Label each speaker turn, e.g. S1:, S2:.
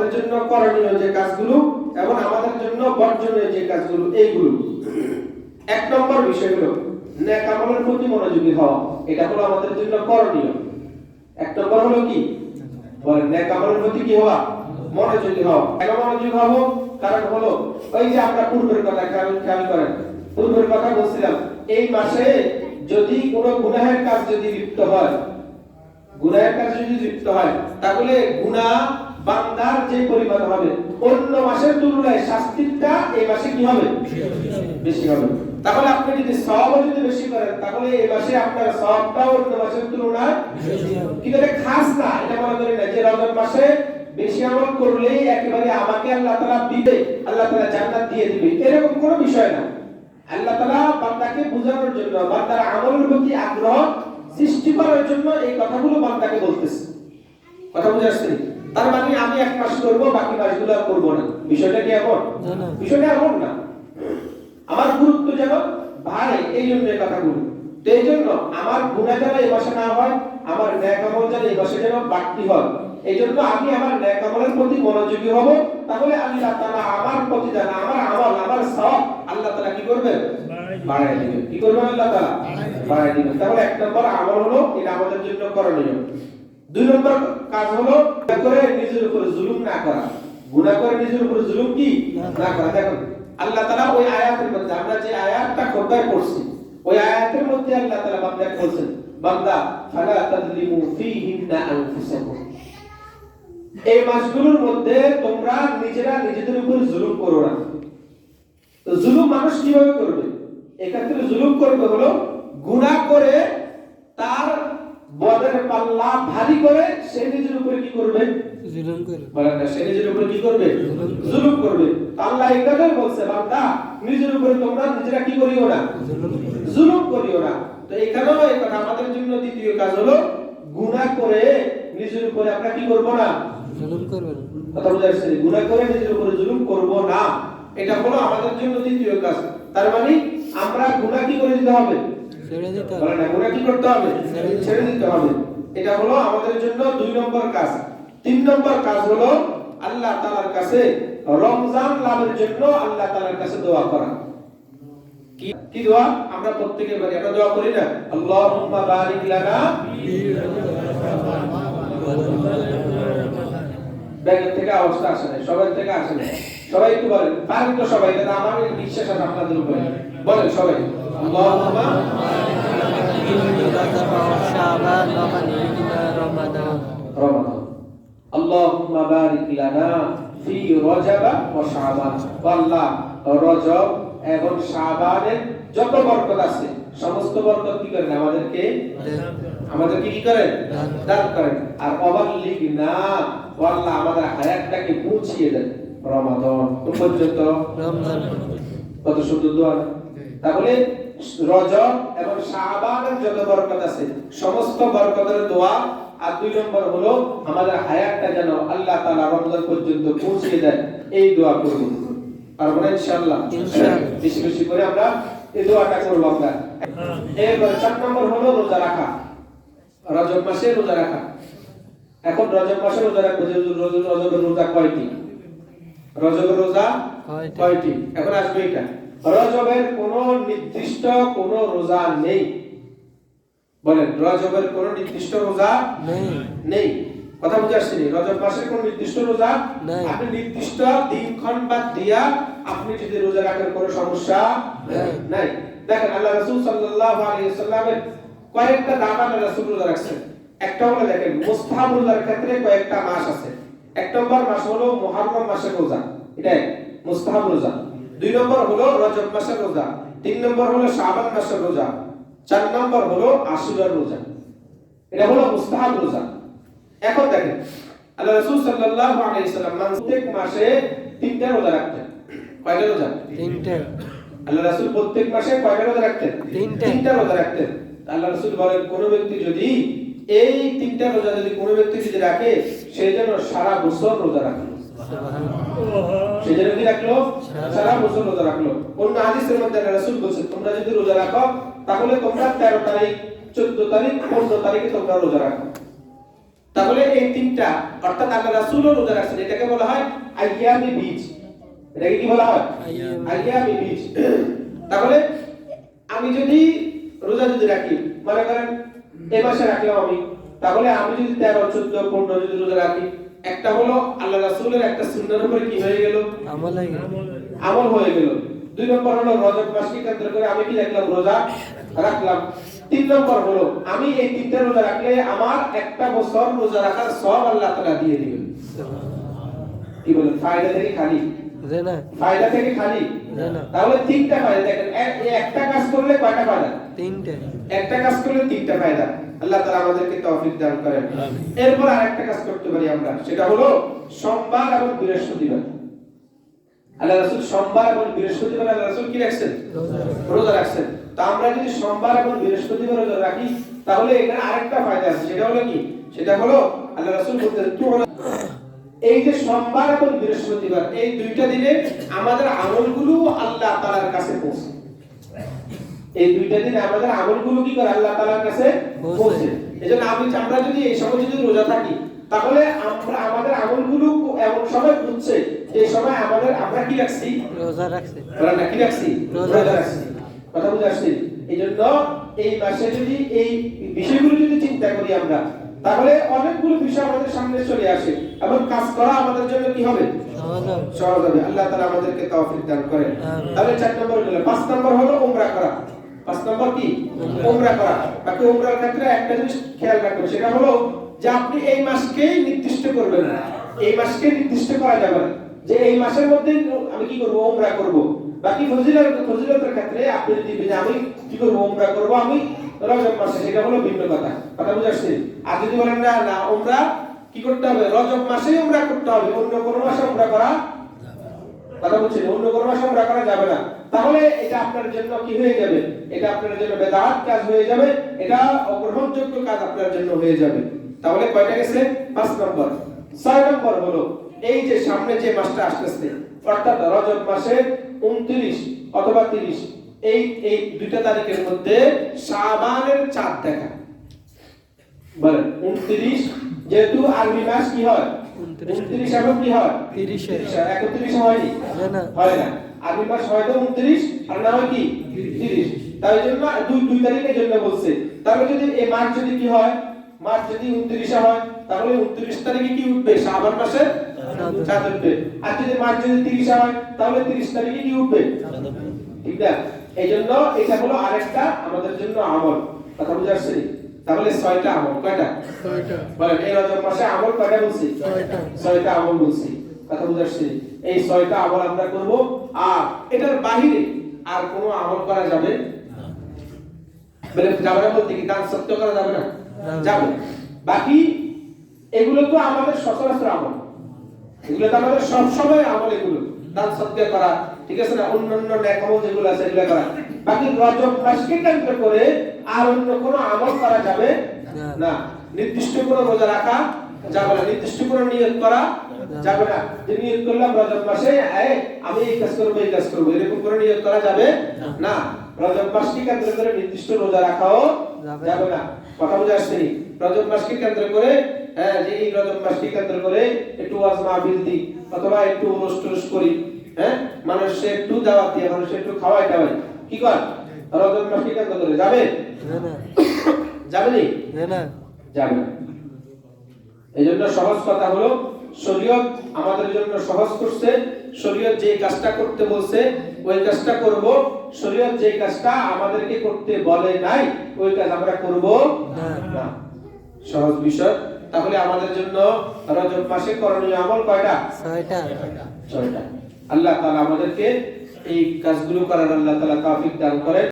S1: আমাদের জন্য করণীয় যে কাজগুলো এবং আমাদের জন্য বর্জনীয় যে কাজগুলো, এইগুলো। এক নম্বর বিষয় হলো, ন্যাক আমলের প্রতি মনোযোগী হওয়া। এটা হলো আমাদের জন্য করণীয়। এক নম্বর হলো কি? বলেন, ন্যাক আমলের প্রতি কি হওয়া? মনোযোগী হওয়া। কেন মনোযোগী হব? কারণ হলো, ওই যে আমরা পূর্বের কথা খেয়াল করেন। পূর্বের কথা বলছিলাম, এই মাসে যদি কোনো গুনাহের কাজ যদি লিপ্ত হয়, গুনাহের কাজ যদি লিপ্ত হয়, তাহলে গুনাহ বান্দার যে পরিমাণ হবে, অন্য মাসের তুলনায় শাস্তিটা এই মাসে কি হবে? বেশি হবে। তাহলে আপনি যদি সওয়াব যদি বেশি করেন, তাহলে এই মাসে আপনার সওয়াবটা অন্য মাসের তুলনায় কিন্তু এটা খাস না, এটা মনে করি না যে রমজান মাসে বেশি আমল করলেই একেবারে আমাকে আল্লাহ তাআলা দিবে, আল্লাহ তাআলা জান্নাত দিয়ে দিবে, এরকম কোনো বিষয় না। আল্লাহ তাআলা বান্দাকে বোঝানোর জন্য, বান্দার আমলের প্রতি আগ্রহ সৃষ্টি করার জন্য এই কথাগুলো বান্দাকে বলতেছে। কথা বুঝে আসছে? তার মানে আমি এক মাস করব বাকি মাসগুলো আর করব না। বিষয়টা কি এমন?
S2: না, না।
S1: বিষয়টা এমন না। আমার গুরুত্ব যেন বাড়ে এই জন্য এই কথাগুলো তো এই জন্য আমার গুণা যেন এই মাসে না হয় আমার ন্যাক আমল যেন এই মাসে যেন বাড়তি হয়। এই জন্য আমি আমার ন্যাক আমলের প্রতি মনোযোগী হব। তাহলে আল্লাহ তাআলা আমার প্রতি যেন আমার আমল আমার সব আল্লাহ তাআলা কি করবে দিবেন। কি করবেন আল্লাহ তাআলা? বাড়াই দিবেন। তাহলে এক নম্বর আমল হলো এটা আমাদের জন্য করণীয়। দুই নম্বর কাজ হলো করে নিজের উপর জুলুম না করা। গুনাহ করে নিজের উপর জুলুম কি? না করা। দেখুন আল্লাহ তাআলা ওই আয়াতের মধ্যে আমরা যে আয়াতটা খোদায় পড়ছি ওই আয়াতের মধ্যে আল্লাহ তাআলা বান্দাকে বলছেন? বান্দা ফালা তাযলিমু ফীহিন্না আনফুসাকুম। এই মাসগুলোর মধ্যে তোমরা নিজেরা নিজেদের উপর জুলুম করো না। তো জুলুম মানুষ কীভাবে করবে? এক্ষেত্রে জুলুম করবে হলো গুনাহ করে তার বদের পাল্লা ভারী করে সে নিজের উপরে কি করবে?
S2: জুলুম করে
S1: বলেন না সে নিজের উপরে কি করবে? জুলুম করবে। আল্লাহ এই বলছে বান্দা নিজের উপরে তোমরা নিজেরা কি করিও না?
S2: জুলুম করে
S1: জুলুম করিও না। তো এখানেও এই কথা আমাদের জন্য দ্বিতীয় কাজ হলো গুনাহ করে নিজের উপরে আমরা কি করব না?
S2: জুলুম করবে না।
S1: কথা বুঝা যাচ্ছে গুনাহ করে নিজের উপরে জুলুম করব না। এটা হলো আমাদের জন্য দ্বিতীয় কাজ। তার মানে আমরা গুনাহ কি করে দিতে হবে? বলে না গুনাহ কি করতে হবে? ছেড়ে দিতে হবে। এটা হলো আমাদের জন্য দুই নম্বর কাজ। তিন নম্বর কাজ হলো আল্লাহ তাআলার কাছে রমজান লাভের জন্য আল্লাহ তাআলার কাছে দোয়া করা। কি কি দোয়া? আমরা প্রত্যেকে পারি আমরা দোয়া করি না? আল্লাহুম্মা বারিক লানা ব্যাগের থেকে আওয়াজটা আসে না সবাই থেকে আসে না সবাই একটু বলেন পারেন তো সবাই এটা আমার বিশ্বাস আছে আপনাদের উপরে। বলেন সবাই। আল্লাহুম্মা আল্লাহুম্মা বারিক লানা ফি রজব ওয়া শাবান। আল্লাহ রজব এবং শাবানের যত বরকত আছে সমস্ত বরকত কি করেন আমাদেরকে? আমাদেরকে কি করেন? দান করেন। আর অবাল্লিগ না আল্লাহ আমাদের হায়াতটাকে পৌঁছিয়ে দেন রমাদান পর্যন্ত। কত সুন্দর দোয়া তাহলে রজব এবং শাবানের যত বরকত আছে। সমস্ত বরকতের দোয়া। আর দুই নম্বর হলো আমাদের হায়াতটা যেন আল্লাহ তাআলা রমজান পর্যন্ত পৌঁছে দেন। এই দোয়া করব। পারব না ইনশাআল্লাহ। বেশি বেশি করে আমরা এই দোয়াটা করব আমরা। এরপর চার নম্বর হলো রোজা রাখা। রজব মাসে রোজা রাখা। এখন রজব মাসে রোজা রাখব যে রজবের রোজা কয়টি? রজবের রোজা?
S2: কয়টি?
S1: এখন আসবে এটা। রজবের কোন নির্দিষ্ট কোন রোজা নেই। বলেন রজবের কোন নির্দিষ্ট রোজা
S2: নেই।
S1: কথা বুঝে আসছে রজব মাসের কোন নির্দিষ্ট রোজা আপনি নির্দিষ্ট দিনক্ষণ বাদ দিয়া আপনি যদি রোজা কোনো সমস্যা
S2: নাই।
S1: দেখেন আল্লাহ রাসূল সাল্লাল্লাহু আলাইহি ওয়াসাল্লামের কয়েকটা দাম আল্লাহ রাসূল রোজা রাখছেন। একটা হলো দেখেন মুস্তাহাব রোজার ক্ষেত্রে কয়েকটা মাস আছে। এক নম্বর মাস হলো মুহররম মাসের রোজা। এটা এক, মুস্তাহাব রোজা। দুই নম্বর হলো রজব মাসের রোজা তিন নম্বর হলো শাবান মাসের রোজা চার নম্বর হলো আশুরার রোজা। এটা হলো মুস্তাহাব রোজা। এখন দেখেন আল্লাহ রাসূল সাল্লাল্লাহু আলাইহি সাল্লাম প্রত্যেক মাসে তিনটা রোজা রাখতেন। কয়টা রোজা?
S2: তিনটে।
S1: আল্লাহ রাসূল প্রত্যেক মাসে কয়টা রোজা রাখতেন?
S2: তিনটা।
S1: তিনটা রোজা রাখতেন। আল্লাহ রাসূল বলেন কোন ব্যক্তি যদি এই তিনটা রোজা যদি কোনো ব্যক্তি যদি রাখে সে যেন সারা বছর রোজা রাখল সে যেন কি রাখল? সারা বছর রোজা রাখল। অন্য মধ্যে তোমরা যদি রোজা রাখো, তাহলে তোমরা 13 তারিখ 14 তারিখ 15 তারিখে তোমরা রোজা রাখো। তাহলে এই তিনটা, অর্থাৎ আল্লাহ রোজা রাখছেন, এটাকে বলা হয় আইয়ামি বীজ। এটাকে কি বলা হয়?
S2: আইয়ামি।
S1: বীজ। তাহলে আমি যদি রোজা যদি রাখি, মনে করেন এই মাসে রাখলাম আমি, তাহলে আমি যদি তেরো, চোদ্দ, পনেরো যদি রোজা রাখি একটা হলো আল্লাহ রাসূলের একটা সুন্নার উপরে কি হয়ে গেল?
S2: আমল হয়ে গেল।
S1: আমল হয়ে গেল। দুই নম্বর হলো রজব মাসকে কেন্দ্র করে আমি কি রাখলাম? রোজা রাখলাম। তিন নম্বর হলো আমি এই তিনটা রোজা রাখলে আমার একটা বছর রোজা রাখার সব আল্লাহ তাআলা দিয়ে দিবেন। কি বলেন? ফায়দা থেকে খালি? ফায়দা থেকে খালি? তাহলে তিনটা ফায়দা। দেখেন একটা কাজ করলে কয়টা ফায়দা?
S2: তিনটে।
S1: একটা কাজ করলে তিনটা ফায়দা। আল্লাহ তাআলা আমাদেরকে তৌফিক দান করেন। এরপর আরেকটা কাজ করতে পারি আমরা সেটা হলো সোমবার এবং বৃহস্পতিবার। আল্লাহ রাসূল সোমবার এবং বৃহস্পতিবার আল্লাহ রাসূল কি রাখছেন?
S2: রোজা
S1: রাখছেন। তা আমরা যদি সোমবার এবং বৃহস্পতিবার রোজা রাখি তাহলে এখানে আরেকটা ফায়দা আছে সেটা হলো কি? সেটা হলো আল্লাহ রাসূল বলতেন তোমরা এই যে সোমবার এবং বৃহস্পতিবার এই দুইটা দিনে আমাদের আমলগুলো আল্লাহ তাআলার কাছে পৌঁছে। এই দুইটা দিনে আমাদের আমলগুলো কি করে আল্লাহ তাআলার কাছে
S2: পৌঁছে।
S1: এজন্য আমি আমরা যদি এই সময় যদি রোজা থাকি তাহলে আমরা আমাদের আমলগুলো এমন সময় বুঝছে যে সময় আমাদের আমরা কি রাখছি?
S2: রোজা রাখছে।
S1: আমরা নাকি রাখছি?
S2: রোজা
S1: রাখছি। কথা বুঝে আসছি? এই মাসে যদি এই বিষয়গুলো যদি চিন্তা করি আমরা তাহলে অনেকগুলো বিষয় আমাদের সামনে চলে আসে। এবং কাজ করা আমাদের জন্য কি হবে?
S2: সহজ হবে।
S1: সহজ হবে। আল্লাহ তাআলা আমাদেরকে তৌফিক দান করেন। তাহলে চার নম্বর হলো পাঁচ নম্বর হলো উমরা করা। পাঁচ নম্বর কি? উমরা করা। বাকি উমরার ক্ষেত্রে একটা জিনিস খেয়াল রাখবেন, সেটা হলো যে আপনি এই মাসকেই নির্দিষ্ট করবেন এই মাসকে নির্দিষ্ট করা যাবে যে এই মাসের মধ্যে আমি কি করব? উমরা করব। বাকি ফজিলত, ফজিলতের ক্ষেত্রে আপনি যদি আমি কি করব? উমরা করব আমি রজব মাসে, সেটা হলো ভিন্ন কথা। কথা বুঝে আসছে আর যদি বলেন, না না, উমরা কি করতে হবে? রজব মাসেই উমরা করতে হবে। অন্য কোনো মাসে উমরা করা কথা বলছেন অন্য কোনো মাসে উমরা করা যাবে না। তাহলে এটা আপনার জন্য কি হয়ে যাবে? এটা আপনার জন্য বেদাত কাজ হয়ে যাবে, এটা অগ্রহণযোগ্য কাজ আপনার জন্য হয়ে যাবে। তাহলে কয়টা গেছে? পাঁচ নম্বর। ছয় নম্বর হলো, এই যে সামনে যে মাসটা আসতেছে, অর্থাৎ রজব মাসের উনত্রিশ অথবা তিরিশ, এই এই দুইটা তারিখের মধ্যে শাবানের চাঁদ দেখা। বলেন, উনত্রিশ, যেহেতু আরবি মাস কি হয়?
S2: 29
S1: উনত্রিশ। এবং কি হয়?
S2: তিরিশে।
S1: একত্রিশ হয়নি?
S2: না
S1: হয় না। মাস হয়তো উনত্রিশ আর না হয় কি? তিরিশ। তাই জন্য দুই দুই তারিখের জন্য বলছে। তাহলে যদি এই মাস যদি কি হয়? মাস যদি উনত্রিশে হয় তাহলে উনত্রিশ তারিখে কি উঠবে? শাবান মাসে?
S2: চাঁদ।
S1: চাঁদ উঠবে। আর যদি মাস যদি তিরিশে হয় তাহলে তিরিশ তারিখে কি উঠবে? ঠিক না? এই জন্য এটা হলো আরেকটা আমাদের জন্য আমল। কথা বুঝে আসছে? তাহলে ছয়টা আমল কয়টা? বলেন এই রজব মাসে আমল কয়টা বলছি?
S2: ছয়টা।
S1: আমল বলছি। কথা বুঝে আসছে? এই ছয়টা আমল আমরা করব আর এটার বাহিরে আর কোনো আমল করা যাবে বলে যাবে না বলতে কি দান সত্য করা যাবে না?
S2: যাবে।
S1: বাকি এগুলো তো আমাদের সচরাচর আমল। এগুলো তো আমাদের সব সময় আমল এগুলো। দান সত্য করা ঠিক আছে না? অন্যান্য ন্যাকমল যেগুলো আছে এগুলো করা। বাকি রজব মাসকে কেন্দ্র করে আর অন্য কোনো আমল করা যাবে
S2: না।
S1: নির্দিষ্ট কোনো রোজা রাখা যাবে না। নির্দিষ্ট কোনো নিয়ত করা যাবে না। যে নিয়ত করলাম রজব মাসে আমি এই কাজ করব এই কাজ করব এরকম করে নিয়ত করা যাবে না। রজব মাসকে কেন্দ্র করে নির্দিষ্ট রোজা রাখাও
S2: যাবে
S1: না। কথা বুঝে আসছে নি? রজব মাসকে কেন্দ্র করে হ্যাঁ যে এই রজব মাসকে কেন্দ্র করে একটু ওয়াজ মাহফিল দিই অথবা একটু টুরস করি হ্যাঁ? মানুষে একটু দাওয়াত দিয়ে মানুষে একটু খাওয়াই টাওয়াই কি কর? রজব মাসকে কেন্দ্র করে যাবে? যাবে নি? যাবে এই জন্য সহজ কথা হলো শরীয়ত আমাদের জন্য সহজ করছে। শরীয়ত যে কাজটা করতে বলছে ওই কাজটা করব। শরীয়ত যে কাজটা আমাদেরকে করতে বলে নাই ওই কাজ আমরা করব
S2: না।
S1: না। সহজ বিষয়। তাহলে আমাদের জন্য রজব মাসে করণীয় আমল কয়টা?
S2: ছয়টা।
S1: ছয়টা। আল্লাহ তাআলা আমাদেরকে এই কাজগুলো করার আল্লাহ তাআলা তৌফিক দান করেন।